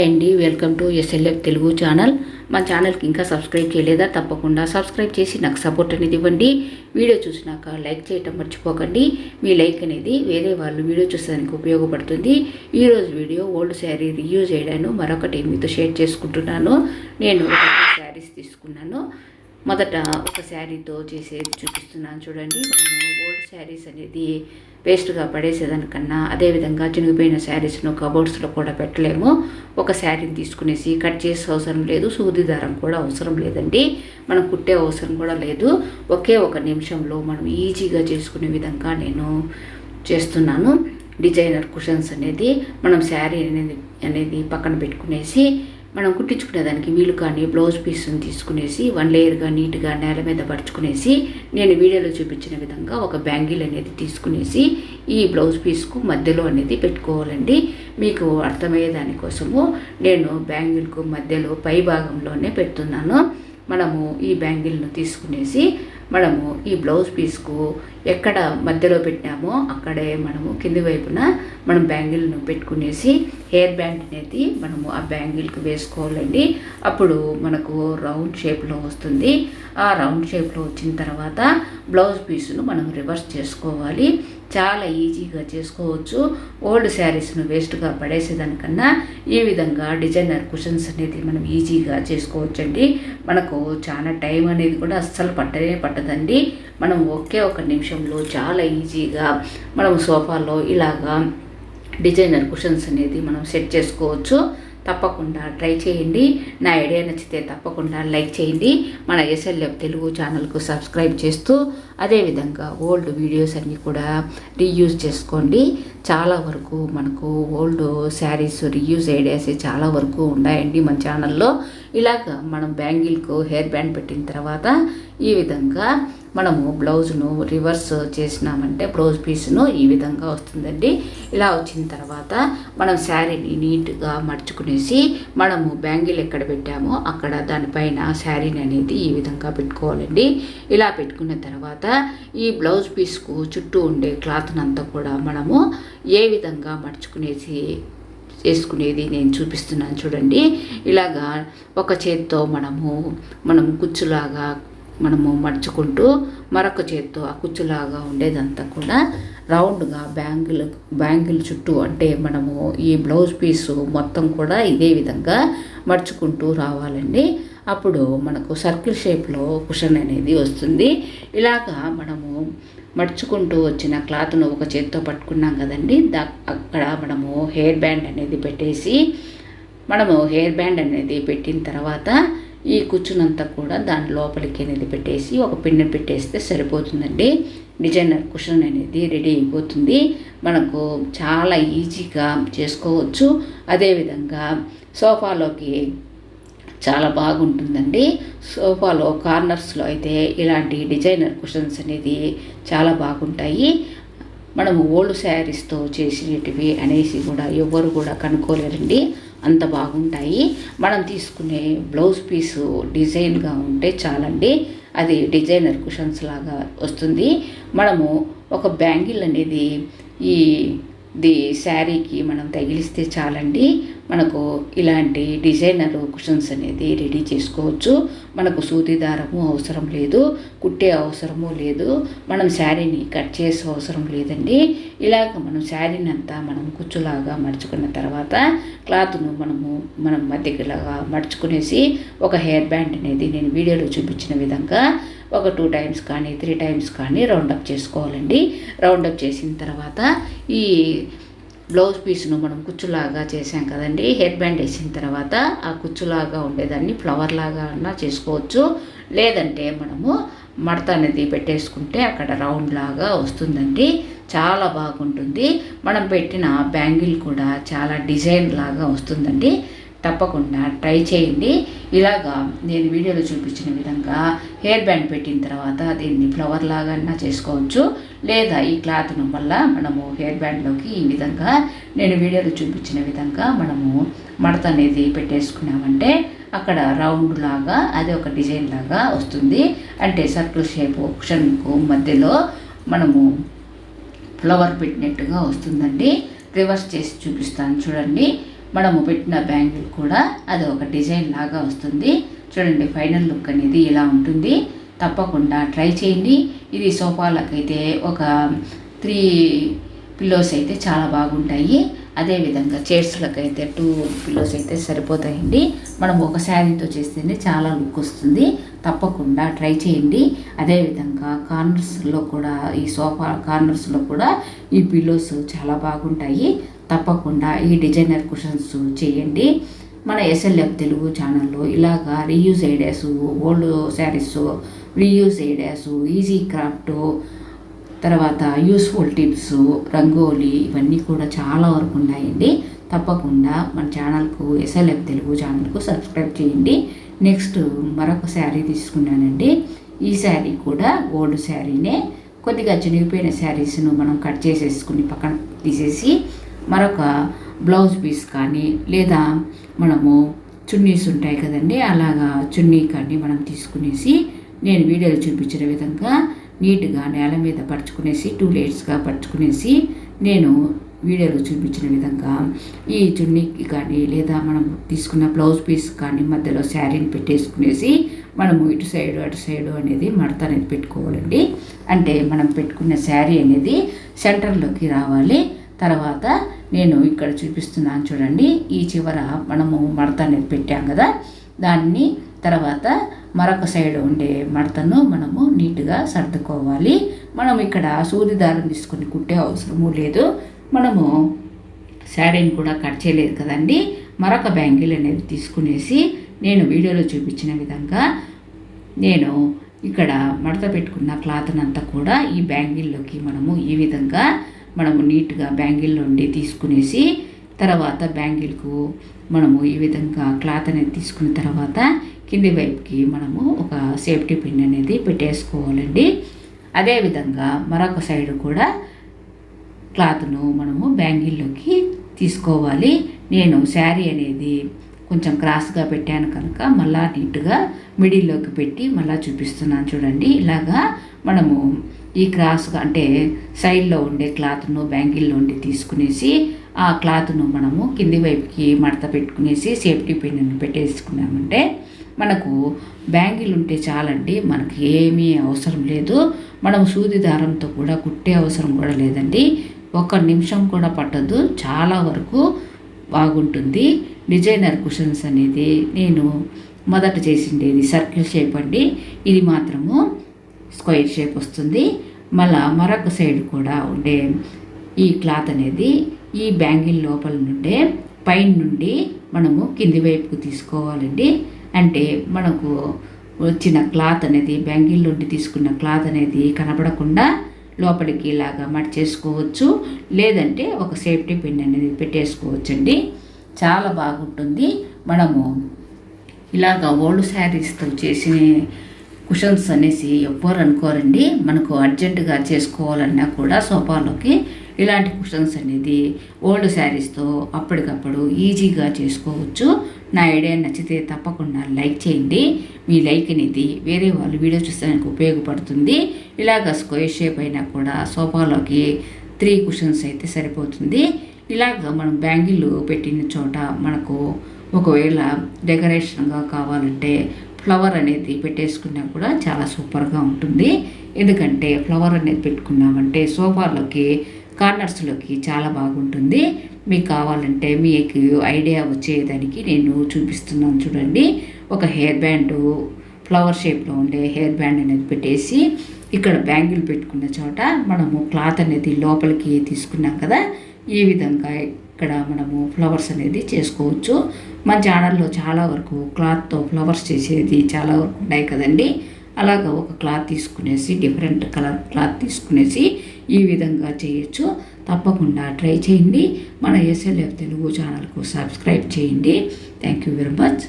Hi అండి welcome to SLF Telugu channel మా ఛానల్కి ఇంకా సబ్స్క్రైబ్ చేయలేదా? తప్పకుండా సబ్స్క్రైబ్ చేసి నాకు సపోర్ట్ అనేది ఇవ్వండి. వీడియో చూసినాక లైక్ చేయటం మర్చిపోకండి. మీ లైక్ అనేది వేరే వాళ్ళు వీడియో చూసేదానికి ఉపయోగపడుతుంది. ఈరోజు వీడియో ఓల్డ్ శారీ రివ్యూ చేయడాను. మరొకటి మీతో షేర్ చేసుకుంటున్నాను. నేను శారీస్ తీసుకున్నాను. మొదట ఒక శారీతో చేసేది చూపిస్తున్నాను చూడండి. మనము ఓల్డ్ శారీస్ అనేది వేస్ట్గా పడేసేదానికన్నా అదేవిధంగా చినిగిపోయిన శారీస్ను కబోర్డ్స్లో కూడా పెట్టలేము. ఒక శారీని తీసుకునేసి కట్ చేసే అవసరం లేదు. సూది దారం కూడా అవసరం లేదండి. మనం కుట్టే అవసరం కూడా లేదు. ఒకే ఒక నిమిషంలో మనం ఈజీగా చేసుకునే విధంగా నేను చేస్తున్నాను. డిజైనర్ కుషన్స్ అనేది మనం శారీ అనేది అనేది పక్కన పెట్టుకునేసి మనం కుట్టించుకునేదానికి వీలు కానీ బ్లౌజ్ పీస్ని తీసుకునేసి వన్ లేయర్గా నీట్గా నేల మీద పరుచుకునేసి నేను వీడియోలో చూపించిన విధంగా ఒక బ్యాంగిల్ అనేది తీసుకునేసి ఈ బ్లౌజ్ పీస్కు మధ్యలో అనేది పెట్టుకోవాలండి. మీకు అర్థమయ్యే దానికోసము నేను బ్యాంగిల్కు మధ్యలో పై భాగంలోనే పెడుతున్నాను. మనము ఈ బ్యాంగిల్ను తీసుకునేసి మనము ఈ బ్లౌజ్ పీస్కు ఎక్కడ మధ్యలో పెట్టినామో అక్కడే మనము కింది వైపున మనం బ్యాంగిల్ను పెట్టుకునేసి హెయిర్ బ్యాండ్ అనేది మనము ఆ బ్యాంగిల్కి వేసుకోవాలండి. అప్పుడు మనకు రౌండ్ షేప్లో వస్తుంది. ఆ రౌండ్ షేప్లో వచ్చిన తర్వాత బ్లౌజ్ పీస్ను మనం రివర్స్ చేసుకోవాలి. చాలా ఈజీగా చేసుకోవచ్చు. ఓల్డ్ శారీస్ను వేస్ట్గా పడేసేదానికన్నా ఈ విధంగా డిజైనర్ కుషన్స్ అనేది మనం ఈజీగా చేసుకోవచ్చండి. మనకు చాలా టైం అనేది కూడా అస్సలు పట్టనే పట్టదండి. మనం ఒకే ఒక నిమిషంలో చాలా ఈజీగా మనం సోఫాలో ఇలాగా డిజైనర్ కుషన్స్ అనేది మనం సెట్ చేసుకోవచ్చు. తప్పకుండా ట్రై చేయండి. నా ఐడియా నచ్చితే తప్పకుండా లైక్ చేయండి. మన ఎస్ఎల్ఎఫ్ తెలుగు ఛానల్కు సబ్స్క్రైబ్ చేస్తూ అదేవిధంగా ఓల్డ్ వీడియోస్ అన్నీ కూడా రీయూజ్ చేసుకోండి. చాలా వరకు మనకు ఓల్డ్ శారీస్ రీయూజ్ ఐడియాస్ చాలా వరకు ఉన్నాయండి మన ఛానల్లో. ఇలాగ మనం బ్యాంగిల్కు హెయిర్ బ్యాండ్ పెట్టిన తర్వాత ఈ విధంగా మనము బ్లౌజ్ను రివర్స్ చేసినామంటే బ్లౌజ్ పీస్ను ఈ విధంగా వస్తుందండి. ఇలా వచ్చిన తర్వాత మనం శారీని నీట్గా మడుచుకునేసి మనము బ్యాంగిల్ ఎక్కడ పెట్టామో అక్కడ దానిపైన శారీని అనేది ఈ విధంగా పెట్టుకోవాలండి. ఇలా పెట్టుకున్న తర్వాత ఈ బ్లౌజ్ పీస్కు చుట్టూ ఉండే క్లాత్నంతా కూడా మనము ఏ విధంగా మడుచుకునేసి చేసుకునేది నేను చూపిస్తున్నాను చూడండి. ఇలాగా ఒక చేత్తో మనము మనము కుచ్చులాగా మనము మడుచుకుంటూ మరొక చేత్తో ఆ కుచ్చులాగా ఉండేదంతా కూడా రౌండ్గా బ్యాంగిల్ బ్యాంగిల్ చుట్టూ అంటే మనము ఈ బ్లౌజ్ పీసు మొత్తం కూడా ఇదే విధంగా మడుచుకుంటూ రావాలండి. అప్పుడు మనకు సర్కిల్ షేప్లో కుషన్ అనేది వస్తుంది. ఇలాగా మనము మడుచుకుంటూ వచ్చిన క్లాత్ను ఒక చేత్తో పట్టుకున్నాం కదండి. దా అక్కడ మనము హెయిర్ బ్యాండ్ అనేది పెట్టేసి మనము హెయిర్ బ్యాండ్ అనేది పెట్టిన తర్వాత ఈ కుచ్చునంతా కూడా దాని లోపలికి అనేది పెట్టేసి ఒక పిన్ను పెట్టేస్తే సరిపోతుందండి. డిజైనర్ కుషన్ అనేది రెడీ అయిపోతుంది. మనకు చాలా ఈజీగా చేసుకోవచ్చు. అదేవిధంగా సోఫాలోకి చాలా బాగుంటుందండి. సోఫాలో కార్నర్స్లో అయితే ఇలాంటి డిజైనర్ కుషన్స్ అనేది చాలా బాగుంటాయి. మనము ఓల్డ్ శారీస్తో చేసినటివి అనేసి కూడా ఎవ్వరు కూడా కనుక్కోలేరండి. అంత బాగుంటాయి. మనం తీసుకునే బ్లౌజ్ పీసు డిజైన్గా ఉంటే చాలండి. అది డిజైనర్ కుషన్స్ లాగా వస్తుంది. మనము ఒక బ్యాంగిల్ అనేది ఈ ది శారీకి మనం తగిలిస్తే చాలండి. మనకు ఇలాంటి డిజైనర్ కుషన్స్ అనేది రెడీ చేసుకోవచ్చు. మనకు సూది దారము అవసరం లేదు కుట్టే అవసరము లేదు మనం శారీని కట్ చేసే అవసరం లేదండి. ఇలాగ మనం శారీని అంతా మనం కుచ్చులాగా మడుచుకున్న తర్వాత క్లాత్ను మనము మనం మధ్యకిలాగా మడుచుకునేసి ఒక హెయిర్ బ్యాండ్ అనేది నేను వీడియోలో చూపించిన విధంగా ఒక టూ టైమ్స్ కానీ త్రీ టైమ్స్ కానీ రౌండప్ చేసుకోవాలండి. రౌండప్ చేసిన తర్వాత ఈ బ్లౌజ్ పీస్ను మనం కుచ్చులాగా చేసాం కదండి. హెడ్ బ్యాండ్ వేసిన తర్వాత ఆ కుచ్చులాగా ఉండేదాన్ని ఫ్లవర్ లాగా అన్నా చేసుకోవచ్చు. లేదంటే మనము మడత అనేది పెట్టేసుకుంటే అక్కడ రౌండ్ లాగా వస్తుందండి. చాలా బాగుంటుంది. మనం పెట్టిన బ్యాంగిల్ కూడా చాలా డిజైన్ లాగా వస్తుందండి. తప్పకుండా ట్రై చేయండి. ఇలాగా నేను వీడియోలో చూపించిన విధంగా హెయిర్ బ్యాండ్ పెట్టిన తర్వాత దీన్ని ఫ్లవర్ లాగా చేసుకోవచ్చు. లేదా ఈ క్లాత్ను వల్ల మనము హెయిర్ బ్యాండ్లోకి ఈ విధంగా నేను వీడియోలో చూపించిన విధంగా మనము మడత అనేది పెట్టేసుకున్నామంటే అక్కడ రౌండ్ లాగా అది ఒక డిజైన్ లాగా వస్తుంది. అంటే సర్కిల్ షేప్ క్షణకు మధ్యలో మనము ఫ్లవర్ పెట్టినట్టుగా వస్తుందండి. రివర్స్ చేసి చూపిస్తాను చూడండి. మనము పెట్టిన బ్యాంగిల్ కూడా అది ఒక డిజైన్ లాగా వస్తుంది. చూడండి ఫైనల్ లుక్ అనేది ఇలా ఉంటుంది. తప్పకుండా ట్రై చేయండి. ఇది సోఫాలకైతే ఒక త్రీ పిల్లోస్ అయితే చాలా బాగుంటాయి. అదేవిధంగా చైర్స్లకైతే టూ పిల్లోస్ అయితే సరిపోతాయండి. మనం ఒక శారీతో చేస్తేనే చాలా లుక్ వస్తుంది. తప్పకుండా ట్రై చేయండి. అదేవిధంగా కార్నర్స్లో కూడా ఈ సోఫా కార్నర్స్లో కూడా ఈ పిల్లోస్ చాలా బాగుంటాయి. తప్పకుండా ఈ డిజైనర్ కుషన్స్ చేయండి. మన ఎస్ఎల్ఎఫ్ తెలుగు ఛానల్లో ఇలాగా reuse ideas old saris reuse ideas easy craft తర్వాత యూస్ఫుల్ టిప్స్ రంగోలీ ఇవన్నీ కూడా చాలా వరకు ఉన్నాయండి. తప్పకుండా మన ఛానల్కు ఎస్ఎల్ఎఫ్ తెలుగు ఛానల్కు సబ్స్క్రైబ్ చేయండి. నెక్స్ట్ మరొక శారీ తీసుకున్నానండి. ఈ శారీ కూడా ఓల్డ్ శారీనే కొద్దిగా చినిగిపోయిన శారీస్ను మనం కట్ చేసేసుకుని పక్కన తీసేసి మరొక బ్లౌజ్ పీస్ కానీ లేదా మనము చున్నీస్ ఉంటాయి కదండి అలాగా చున్నీ కానీ మనం తీసుకునేసి నేను వీడియోలో చూపించిన విధంగా నీట్గా నేల మీద పరుచుకునేసి టూ లేయర్స్గా పరుచుకునేసి నేను వీడియోలో చూపించిన విధంగా ఈ చున్నీకి కానీ లేదా మనం తీసుకున్న బ్లౌజ్ పీస్ కానీ మధ్యలో శారీని పెట్టేసుకునేసి మనము ఇటు సైడ్ అటు సైడ్ అనేది మడత అనేది పెట్టుకోవాలండి. అంటే మనం పెట్టుకున్న శారీ అనేది సెంటర్లోకి రావాలి. తర్వాత నేను ఇక్కడ చూపిస్తున్నాను చూడండి. ఈ చివర మనము మడత అనేది పెట్టాం కదా. దాన్ని తర్వాత మరొక సైడ్ ఉండే మడతను మనము నీట్గా సర్దుకోవాలి. మనం ఇక్కడ సూది దారం తీసుకొని కుట్టే అవసరము లేదు. మనము శారీని కూడా కట్ చేయలేదు కదండి. మరొక బ్యాంగిల్ అనేది తీసుకునేసి నేను వీడియోలో చూపించిన విధంగా నేను ఇక్కడ మడత పెట్టుకున్న క్లాత్నంతా కూడా ఈ బ్యాంగిల్లోకి మనము ఈ విధంగా మనము నీట్గా బ్యాంగిల్ నుండి తీసుకునేసి తర్వాత బ్యాంగిల్కు మనము ఈ విధంగా క్లాత్ అనేది తీసుకున్న తర్వాత కింది వైపుకి మనము ఒక సేఫ్టీ పిన్ అనేది పెట్టేసుకోవాలండి. అదేవిధంగా మరొక సైడ్ కూడా క్లాత్ను మనము బ్యాంగిల్లోకి తీసుకోవాలి. నేను శారీ అనేది కొంచెం క్రాస్గా పెట్టాను కనుక మళ్ళా నీట్గా మిడిల్లోకి పెట్టి మళ్ళీ చూపిస్తున్నాను చూడండి. ఇలాగా మనము ఈ క్రాస్గా అంటే సైడ్లో ఉండే క్లాత్ను బ్యాంగిల్లో ఉండి తీసుకునేసి ఆ క్లాత్ను మనము కింది వైపుకి మడత పెట్టుకునేసి సేఫ్టీ పిన్ను పెట్టేసుకున్నామంటే మనకు బ్యాంగిల్ ఉంటే చాలండి మనకి ఏమీ అవసరం లేదు. మనం సూది దారంతో కూడా కుట్టే అవసరం కూడా లేదండి. ఒక నిమిషం కూడా పట్టదు చాలా వరకు బాగుంటుంది. డిజైనర్ కుషన్స్ అనేది నేను మొదట చేసిండేది సర్కిల్ షేప్ అండి. ఇది మాత్రము స్క్వైర్ షేప్ వస్తుంది. మళ్ళా మరొక సైడ్ కూడా ఉండే ఈ క్లాత్ అనేది ఈ బ్యాంగిల్ లోపల నుండే పైన నుండి మనము కింది వైపుకు తీసుకోవాలండి. అంటే మనకు వచ్చిన క్లాత్ అనేది బ్యాంగిల్ నుండి తీసుకున్న క్లాత్ అనేది కనపడకుండా లోపలికి ఇలాగా మడిచేసుకోవచ్చు లేదంటే ఒక సేఫ్టీ పిన్ అనేది పెట్టేసుకోవచ్చండి. చాలా బాగుంటుంది. మనము ఇలాగ ఓల్డ్ శారీస్తో చేసిన కుషన్స్ అనేసి ఎవ్వరు అనుకోరండి. మనకు అర్జెంటుగా చేసుకోవాలన్నా కూడా సోఫాలోకి ఇలాంటి కుషన్స్ అనేది ఓల్డ్ శారీస్తో అప్పటికప్పుడు ఈజీగా చేసుకోవచ్చు. నా ఐడియా నచ్చితే తప్పకుండా లైక్ చేయండి. మీ లైక్ అనేది వేరే వాళ్ళు వీడియో చూసేందుకు ఉపయోగపడుతుంది. ఇలాగ స్క్వేర్ షేప్ అయినా కూడా సోఫాలోకి త్రీ కుషన్స్ అయితే సరిపోతుంది. ఇలాగ మనం బ్యాంగిల్ పెట్టిన చోట మనకు ఒకవేళ డెకరేషన్గా కావాలంటే ఫ్లవర్ అనేది పెట్టేసుకున్నా కూడా చాలా సూపర్గా ఉంటుంది. ఎందుకంటే ఫ్లవర్ అనేది పెట్టుకున్నామంటే సోఫాలోకి కార్నర్స్లోకి చాలా బాగుంటుంది. మీకు కావాలంటే మీకు ఐడియా వచ్చేదానికి నేను చూపిస్తున్నాను చూడండి. ఒక హెయిర్ బ్యాండ్ ఫ్లవర్ షేప్లో ఉండే హెయిర్ బ్యాండ్ అనేది పెట్టేసి ఇక్కడ బ్యాంగిల్ పెట్టుకున్న చోట మనము క్లాత్ అనేది లోపలికి తీసుకున్నాం కదా. ఈ విధంగా ఇక్కడ మనము ఫ్లవర్స్ అనేది చేసుకోవచ్చు. మన ఛానల్లో చాలా వరకు క్లాత్తో ఫ్లవర్స్ చేసేది చాలా వరకు ఉన్నాయి కదండి. అలాగ ఒక క్లాత్ తీసుకునేసి డిఫరెంట్ కలర్ క్లాత్ తీసుకునేసి ఈ విధంగా చేయొచ్చు. తప్పకుండా ట్రై చేయండి. మన ఎస్ఎల్ఎఫ్ తెలుగు ఛానల్కు సబ్స్క్రైబ్ చేయండి. Thank you very much.